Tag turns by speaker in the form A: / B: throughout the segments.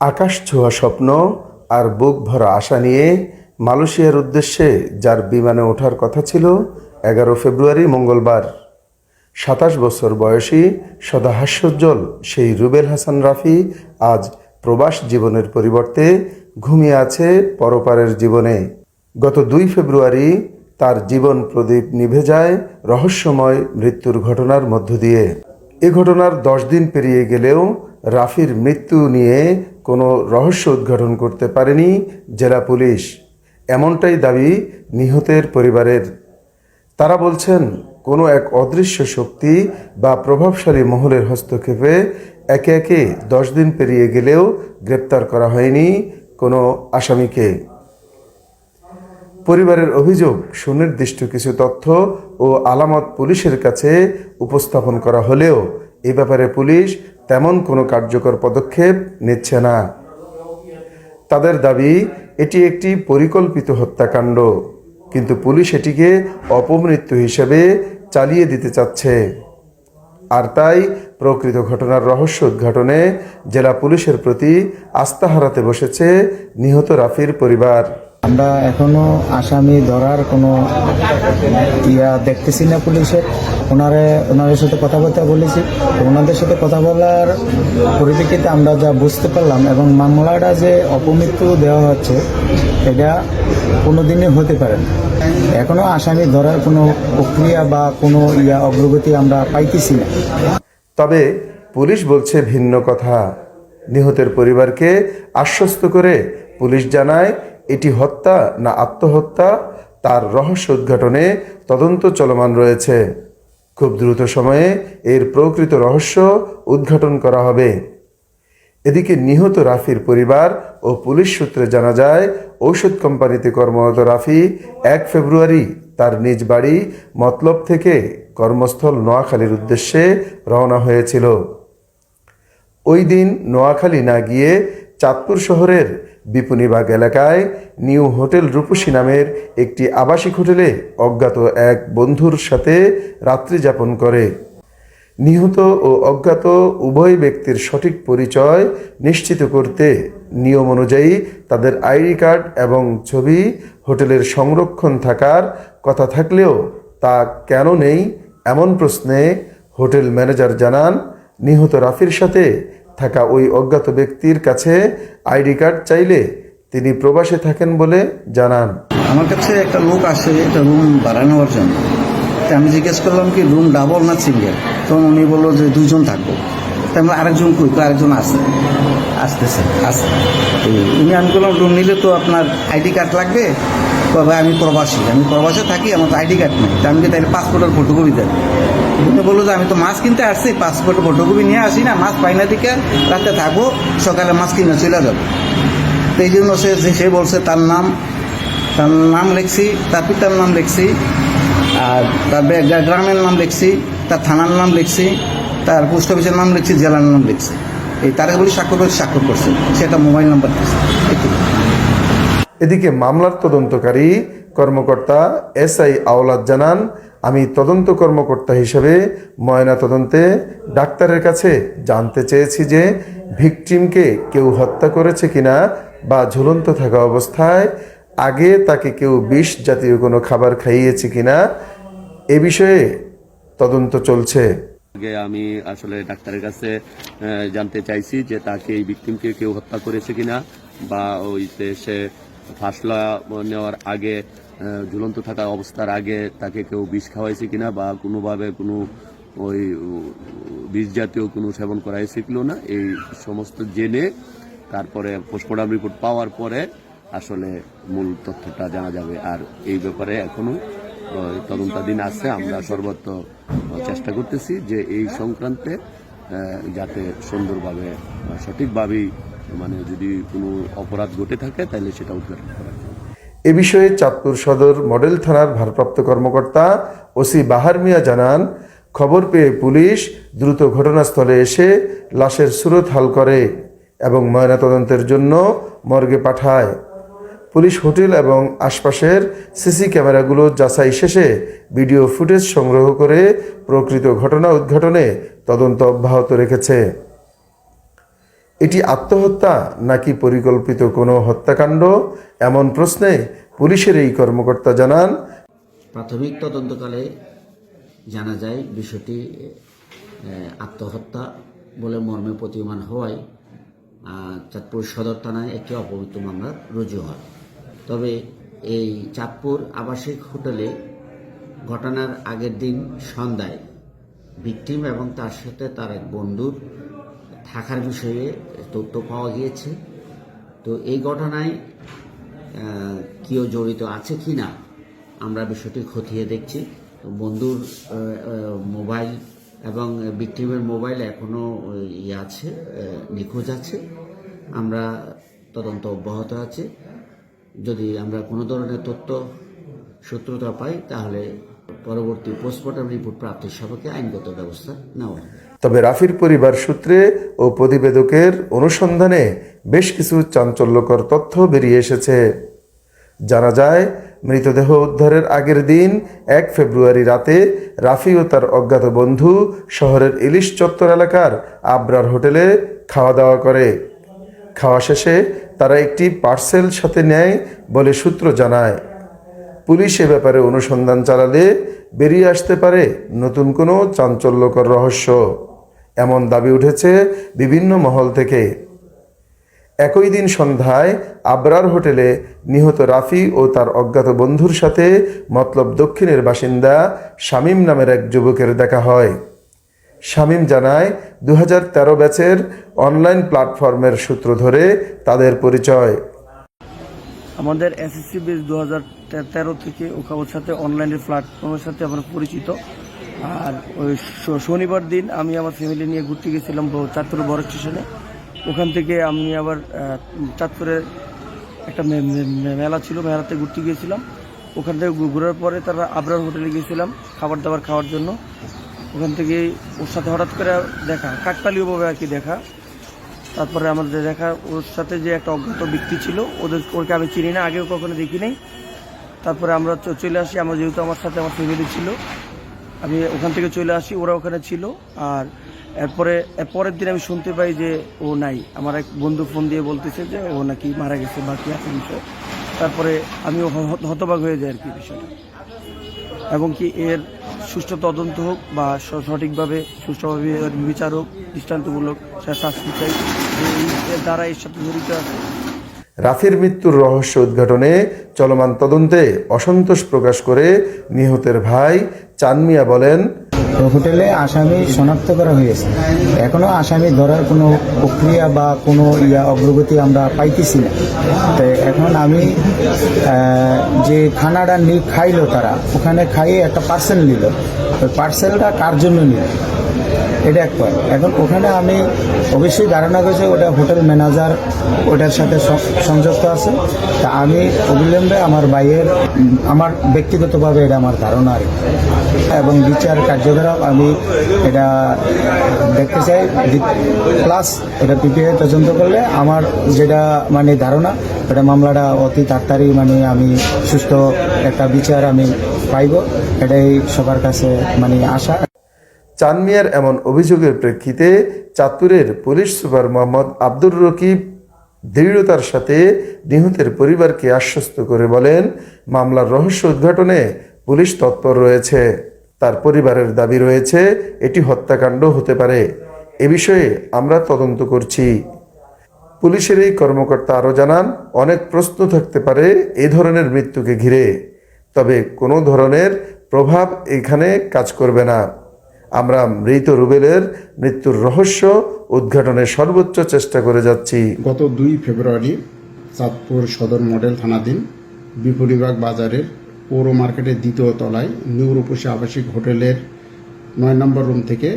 A: আকাশ ছোঁয়া স্বপ্ন আর বুক ভরা আশা নিয়ে মালয়েশিয়ার উদ্দেশ্যে, যার বিমানে ওঠার কথা ছিল এগারো ফেব্রুয়ারি মঙ্গলবার। সাতাশ বছর বয়সী সদা হাস্যোজ্জ্বল সেই রুবেল হাসান রাফি আজ প্রবাস জীবনের পরিবর্তে ঘুমিয়ে আছে পরপারের জীবনে। গত দুই ফেব্রুয়ারি তার জীবন প্রদীপ নিভে যায় রহস্যময় মৃত্যুর ঘটনার মধ্য দিয়ে। এ ঘটনার দশ দিন পেরিয়ে গেলেও রাফির মৃত্যু নিয়ে কোনো রহস্য উদ্ঘাটন করতে পারেনি জেলা পুলিশ। এমনটাই দাবি নিহতের পরিবারের। তারা বলছেন, কোনো এক অদৃশ্য শক্তি বা প্রভাবশালী মহলের হস্তক্ষেপে একে একে দশ দিন পেরিয়ে গেলেও গ্রেপ্তার করা হয়নি কোনো আসামিকে। পরিবারের অভিযোগ, সুনির্দিষ্ট কিছু তথ্য ও আলামত পুলিশের কাছে উপস্থাপন করা হলেও এ ব্যাপারে পুলিশ তেমন কোনো কার্যকর পদক্ষেপ নিচ্ছে না। তাদের দাবি, এটি একটি পরিকল্পিত হত্যাকাণ্ড, কিন্তু পুলিশ এটিকে অপমৃত্যু হিসেবে চালিয়ে দিতে চাচ্ছে। আর তাই প্রকৃত ঘটনার রহস্য উদ্ঘাটনে জেলা পুলিশের প্রতি আস্থা হারাতে বসেছে নিহত রাফির পরিবার।
B: আমরা এখনও আসামি ধরার কোনো ইয়া দেখতেছি না পুলিশের। ওনারে, ওনাদের সাথে কথাবার্তা বলেছি। ওনাদের সাথে কথা বলার পরিপ্রেক্ষিতে আমরা যা বুঝতে পারলাম এবং মামলাটা যে অপমৃত্যু দেওয়া হচ্ছে, এটা কোনো দিনই হতে পারে না। এখনও আসামি ধরার কোনো প্রক্রিয়া বা কোনো ইয়া অগ্রগতি আমরা পাইতেছি না।
A: তবে পুলিশ বলছে ভিন্ন কথা। নিহতের পরিবারকে আশ্বস্ত করে পুলিশ জানায় এটি হত্যা না আত্মহত্যা? তার রহস্য উদ্ঘাটনে তদন্ত চলমান রয়েছে। খুব দ্রুত সময়ে এর প্রকৃত রহস্য উদ্ঘাটন করা হবে। এদিকে নিহত রাফির পরিবার ও পুলিশ সূত্রে জানা যায়, ঔষধ কোম্পানিতে কর্মরত রাফি এক ফেব্রুয়ারি তার নিজ বাড়ি মতলব থেকে কর্মস্থল নোয়াখালীর উদ্দেশ্যে রওনা হয়েছিল। ওই দিন নোয়াখালী না গিয়ে চাঁদপুর শহরের বিপুনিবাগ এলাকায় নিউ হোটেল রূপসী নামের একটি আবাসিক হোটেলে অজ্ঞাত এক বন্ধুর সাথে রাত্রি যাপন করে। নিহত ও অজ্ঞাত উভয় ব্যক্তির সঠিক পরিচয় নিশ্চিত করতে নিয়ম অনুযায়ী তাদের আইডি কার্ড এবং ছবি হোটেলের সংরক্ষণ থাকার কথা থাকলেও তা কেন নেই এমন প্রশ্নে হোটেল ম্যানেজার জানান, নিহত রাফির সাথে থাকা ওই অজ্ঞাত ব্যক্তির কাছে আইডি কার্ড চাইলে তিনি প্রবাসে থাকেন বলে জানান।
C: আমার কাছে একটা লোক আসে, একটা রুম ভাড়া নেওয়ার জন্য। তা আমি জিজ্ঞেস করলাম কি, রুম ডাবল না সিঙ্গেল? তখন উনি বলল যে দুজন থাকব। তা আমি আরেকজন কই? তো আরেকজন আসে আসতেছে আসে উনি আমি বললাম, রুম নিলে তো আপনার আইডি কার্ড লাগবে। তবে আমি প্রবাসী, আমি প্রবাসে থাকি, আমার আইডি কার্ড নেই। তা আমি তাহলে পাসপোর্টের ফটোকপি দেন উনি বলল যে, আমি তো মাছ কিনতে আসছি পাসপোর্টের ফটোকপি নিয়ে আসি না, মাছ পাই না দিকে, রাতে থাকব, সকালে মাছ কিনে চলে যাব। তো এই জন্য সে, যে- সে বলছে তার নাম তার নাম লিখছি, তার পিতার নাম লিখছি, আর তার গ্রামের নাম লিখছি, তার থানার নাম লিখছি, তার পোস্ট অফিসের নাম লিখছি, জেলার নাম লিখছি। এই তারা বলি স্বাক্ষর করে স্বাক্ষর করছে। সেটা মোবাইল নাম্বার দিচ্ছে।
A: এদিকে মামলার তদন্তকারী কর্মকর্তা এস আই আওলাদ জানান, আমি তদন্ত কর্মকর্তা হিসেবে ময়না তদন্তে ডাক্তারের কাছে জানতে চেয়েছি যে ভিকটিমকে কেউ হত্যা করেছে কিনা বা ঝুলন্ত থাকা অবস্থায় আগে তাকে কেউ বিষ জাতীয় কোনো খাবার খাইয়েছে কিনা, এ বিষয়ে তদন্ত চলছে।
D: আগে আমি আসলে ডাক্তারের কাছে জানতে চাইছি যে তাকে এই ভিকটিমকে কেউ হত্যা করেছে কিনা বা ওই সে ফাঁসলা নেওয়ার আগে ঝুলন্ত থাকা অবস্থার আগে তাকে কেউ বিষ খাওয়াইছে কিনা বা কোনোভাবে কোনো ওই বিষ জাতীয় কোনো সেবন করাইছিল না, এই সমস্ত জেনে তারপরে পোস্টমর্টম রিপোর্ট পাওয়ার পরে আসলে মূল তথ্যটা জানা যাবে। আর এই ব্যাপারে এখনও তদন্তাধীন আছে। আমরা সর্বত্র চেষ্টা করতেছি যে এই সংক্রান্তে যাতে সুন্দরভাবে, সঠিকভাবেই মানে যদি কোনো অপরাধ ঘটে থাকে, তাহলে সেটা উদ্ঘাটন করা
A: এ বিষয়ে চাঁদপুর সদর মডেল থানার ভারপ্রাপ্ত কর্মকর্তা ওসি বাহার মিয়া জানান, খবর পেয়ে পুলিশ দ্রুত ঘটনাস্থলে এসে লাশের সুরত হাল করে এবং ময়নাতদন্তের জন্য মর্গে পাঠায়। পুলিশ হোটেল এবং আশপাশের সিসি ক্যামেরাগুলো যাচাই শেষে ভিডিও ফুটেজ সংগ্রহ করে প্রকৃত ঘটনা উদ্ঘাটনে তদন্ত অব্যাহত রেখেছে। এটি আত্মহত্যা নাকি পরিকল্পিত কোনো হত্যাকাণ্ড? এমন প্রশ্নে পুলিশের এই কর্মকর্তা জানান,
E: প্রাথমিক তদন্তকালে জানা যায় বিষয়টি আত্মহত্যা বলে মর্মে প্রতীয়মান হওয়ায় চাঁদপুর সদর থানায় একটি অপমৃত্যু মামলা রুজু হয়। তবে এই চাঁদপুর আবাসিক হোটেলে ঘটনার আগের দিন সন্ধ্যায় ভিকটিম এবং তার সাথে তার এক বন্ধুর থাকার বিষয়ে তথ্য পাওয়া গিয়েছে। তো এই ঘটনায় কেউ জড়িত আছে কি না, আমরা বিষয়টি খতিয়ে দেখছি। বন্ধুর মোবাইল এবং বিক্টিমের মোবাইল এখনও ইয়ে আছে নিখোঁজ আছে। আমরা তদন্ত অব্যাহত আছে। যদি আমরা কোনো ধরনের তথ্য, সূত্রতা পাই, তাহলে পরবর্তী পোস্টমর্টম রিপোর্ট প্রাপ্তির সাপেক্ষে আইনগত ব্যবস্থা নেওয়া হবে।
A: তবে রাফির পরিবার সূত্রে ও প্রতিবেদকের অনুসন্ধানে বেশ কিছু চাঞ্চল্যকর তথ্য বেরিয়ে এসেছে। জানা যায়, মৃতদেহ উদ্ধারের আগের দিন এক ফেব্রুয়ারি রাতে রাফি ও তার অজ্ঞাত বন্ধু শহরের ইলিশ চত্বর এলাকার আবরার হোটেলে খাওয়া দাওয়া করে। খাওয়া শেষে তারা একটি পার্সেল সাথে নেয় বলে সূত্র জানায়। পুলিশ এ ব্যাপারে অনুসন্ধান চালালে বেরিয়ে আসতে পারে নতুন কোনো চাঞ্চল্যকর রহস্য। এমন দাবি উঠেছে বিভিন্ন মহল থেকে। একই দিন সন্ধ্যায় আবরার হোটেলে নিহত রাফি ও তার অজ্ঞাত বন্ধুর সাথে মতলব দক্ষিণের বাসিন্দা শামীম নামের এক যুবকের দেখা হয়। শামীম জানায় দু তেরো ব্যাচের অনলাইন প্ল্যাটফর্মের সূত্র ধরে তাদের পরিচয়।
F: আমাদের এসএসসি বেস দু হাজার তেরো থেকে ওর সাথে অনলাইনের প্ল্যাটফর্মের সাথে আমরা পরিচিত। আর ওই শনিবার দিন আমি আমার ফ্যামিলি নিয়ে ঘুরতে গেছিলাম চাঁদপুর বড় স্টেশনে। ওখান থেকে আমি আবার চাঁদপুরে একটা মেলা ছিল, মেলাতে ঘুরতে গিয়েছিলাম। ওখান থেকে ঘোরার পরে তারা আবরার হোটেলে গিয়েছিলাম খাবার দাবার খাওয়ার জন্য। ওখান থেকে ওর সাথে হঠাৎ করে দেখা কাকতালীয়ভাবে আর কি দেখা। তারপরে আমাদের দেখা, ওর সাথে যে একটা অজ্ঞাত ব্যক্তি ছিল, ওদের ওকে আমি চিনি না, আগেও কখনো দেখি নাই তারপরে আমরা চলে আসি, আমরা যেহেতু আমার সাথে আমার ফ্যামিলি ছিল। আমি ওখান থেকে চলে আসি, ওরা ওখানে ছিল। আর এরপরে এর পরের দিন আমি শুনতে পাই যে ও নাই। আমার এক বন্ধু ফোন দিয়ে বলতেছে যে ও নাকি মারা গেছে, বাকি আছে বিষয়। তারপরে আমিও হ- হতবাক হয়ে যাই আর কি বিষয়টা। এবং কি এর সুষ্ঠু তদন্ত হোক বা সঠিকভাবে, সুষ্ঠুভাবে বিচার হোক, দৃষ্টান্তমূলক শাস্তি চাই। দ্বারা এর সাথে জড়িত আছে।
A: রাফির মৃত্যুর রহস্য উদ্ঘাটনে চলমান তদন্তে অসন্তোষ প্রকাশ করে নিহতের ভাই চানমিয়া বলেন
B: হোটেলে আসামি শনাক্ত করা হয়েছে। এখনও আসামি ধরার কোনো প্রক্রিয়া বা কোনো ইয়া অগ্রগতি আমরা পাইতেছি না। তো এখন আমি যে খানাটা নি খাইলো তারা ওখানে খাইয়ে একটা পার্সেল নিল। ওই পার্সেলটা কার জন্য নিল? এটা এক পয়েন্ট এখন ওখানে আমি অবশ্যই ধারণা করেছি ওটা হোটেল ম্যানেজার ওটার সাথে সংযুক্ত আছে। তা আমি অবিলম্বে আমার ভাইয়ের উম, আমার ব্যক্তিগতভাবে এটা আমার ধারণা। এবং বিচার কার্যকলাপ আমি এটা দেখতে চাই প্লাস এটা পিপিআই তদন্ত করলে আমার যেটা মানে ধারণা, এটা মামলাটা অতি তাড়াতাড়ি মানে আমি সুস্থ একটা বিচার আমি পাইব, এটাই সবার কাছে মানে আশা।
A: চানমিয়ার এমন অভিযোগের প্রেক্ষিতে চাঁদপুরের পুলিশ সুপার মোহাম্মদ আব্দুর রকিব দৃঢ়তার সাথে নিহতের পরিবারকে আশ্বস্ত করে বলেন, মামলার রহস্য উদ্ঘাটনে পুলিশ তৎপর রয়েছে। তার পরিবারের দাবি রয়েছে, এটি হত্যাকাণ্ড হতে পারে। এ বিষয়ে আমরা তদন্ত করছি। পুলিশের এই কর্মকর্তা আরও জানান, অনেক প্রশ্ন থাকতে পারে এ ধরনের মৃত্যুকে ঘিরে। তবে কোনো ধরনের প্রভাব এখানে কাজ করবে না। আমরা মৃত রুবেলের মৃত্যুর রহস্য উদ্ঘাটনের সর্বোচ্চ চেষ্টা করে যাচ্ছি।
G: গত দুই ফেব্রুয়ারি চাঁদপুর সদর মডেল থানাধীন বিপণীবাগ বাজারের পৌর মার্কেটের দ্বিতীয় তলায় নিউ আবাসিক হোটেলের নয় নম্বর রুম থেকে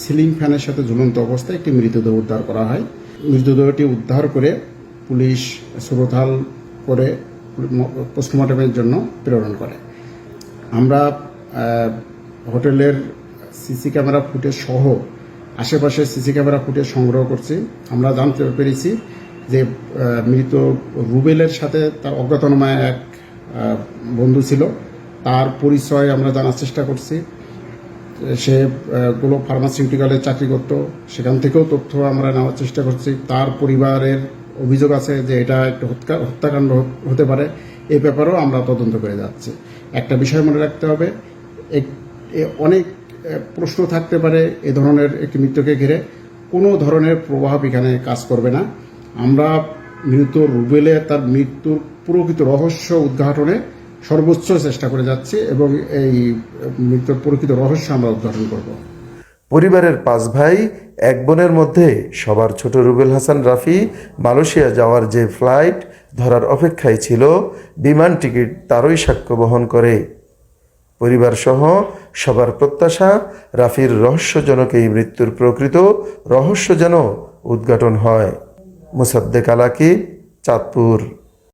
G: সিলিং ফ্যানের সাথে ঝুলন্ত অবস্থায় একটি মৃতদেহ উদ্ধার করা হয়। মৃতদেহটি উদ্ধার করে পুলিশ সুরথাল করে পোস্টমর্টমের জন্য প্রেরণ করে। আমরা হোটেলের সিসি ক্যামেরা ফুটেজ সহ আশেপাশে সিসি ক্যামেরা ফুটেজ সংগ্রহ করছি। আমরা জানতে পেরেছি যে মৃত রুবেলের সাথে তার অজ্ঞাতনাময় এক বন্ধু ছিল। তার পরিচয় আমরা জানার চেষ্টা করছি। সে গ্লোব ফার্মাসিউটিক্যালে চাকরি করত। সেখান থেকেও তথ্য আমরা নেওয়ার চেষ্টা করছি। তার পরিবারের অভিযোগ আছে যে এটা একটা হত্যা, হত্যাকাণ্ড হতে পারে। এই ব্যাপারেও আমরা তদন্ত করে যাচ্ছি। একটা বিষয় মনে রাখতে হবে অনেক প্রশ্ন থাকতে পারে এ ধরনের একটি মৃত্যুকে ঘিরে। কোনো ধরনের প্রভাব এখানে কাজ করবে না। আমরা মৃত রুবেলে তার মৃত্যুর প্রকৃত রহস্য উদ্ঘাটনে সর্বোচ্চ চেষ্টা করে যাচ্ছি এবং এই মৃত্যুর প্রকৃত রহস্য আমরা উদ্ঘাটন করব।
A: পরিবারের পাঁচ ভাই, এক বোনের মধ্যে সবার ছোট রুবেল হাসান রাফি, মালয়েশিয়া যাওয়ার যে ফ্লাইট ধরার অপেক্ষায় ছিল, বিমান টিকিট তারই সাক্ষ্য বহন করে। পরিবার সহ সবার প্রত্যাশা, রাফির রহস্যজনক এই মৃত্যুর প্রকৃত রহস্য যেন উদ্ঘাটন হয়। মুসাদ্দেক আলাকি, চাঁদপুর।